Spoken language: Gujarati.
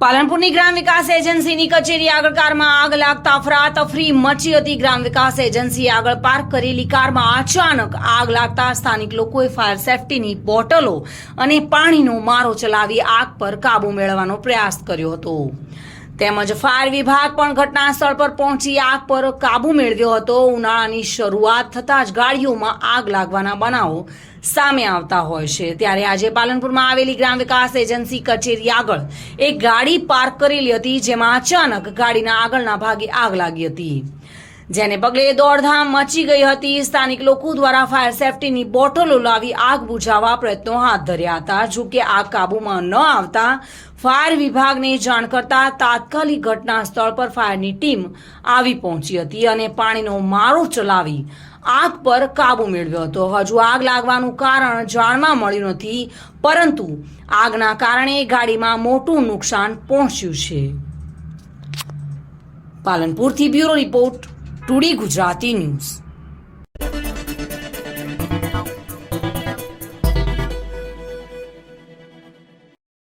પાલનપુરની ગ્રામ વિકાસ એજન્સીની કચેરી આગળ કારમાં આગ લાગતા અફરાતફરી મચી હતી ગ્રામ વિકાસ એજન્સી આગળ પાર્ક કરેલી કારમાં અચાનક આગ લાગતા સ્થાનિક લોકોએ ફાયર સેફટીની બોટલો અને પાણીનો મારો ચલાવી આગ પર કાબુ મેળવવાનો પ્રયાસ કર્યો હતો. તેમજ ફાયર વિભાગ પણ ઘટના સ્થળ પર પહોંચી આગ પર કાબુ મેળવ્યો હતો. ઉનાળાની શરૂઆત થતાં જ ગાડીઓમાં આગ લાગવાના બનાવો સામે આવતા હોય છે. ત્યારે આજે પાલનપુરમાં આવેલી ગ્રામ વિકાસ એજન્સી કચેરી આગળ એક ગાડી પાર્ક કરેલી હતી, જેમાં અચાનક ગાડીના આગળના ભાગે આગ લાગી હતી. જેને પગલે દોડધામ મચી ગઈ હતી. સ્થાનિક લોકો દ્વારા ફાયર સેફટીની બોટલો લાવી આગ બુઝાવવા પ્રયત્નો હાથ ધર્યા હતા. જો કે આગ કાબૂમાં ન આવતા ફાયર વિભાગને જાણ કરતા તાત્કાલિક ઘટના સ્થળ પર ફાયરની ટીમ આવી પહોંચી હતી અને પાણીનો મારો ચલાવી આગ પર કાબુ મેળવ્યો હતો. હજુ આગ લાગવાનું કારણ જાણવા મળ્યું નથી, પરંતુ આગના કારણે ગાડીમાં મોટું નુકસાન પહોંચ્યું છે. પાલનપુરથી bureau report today Gujarati news.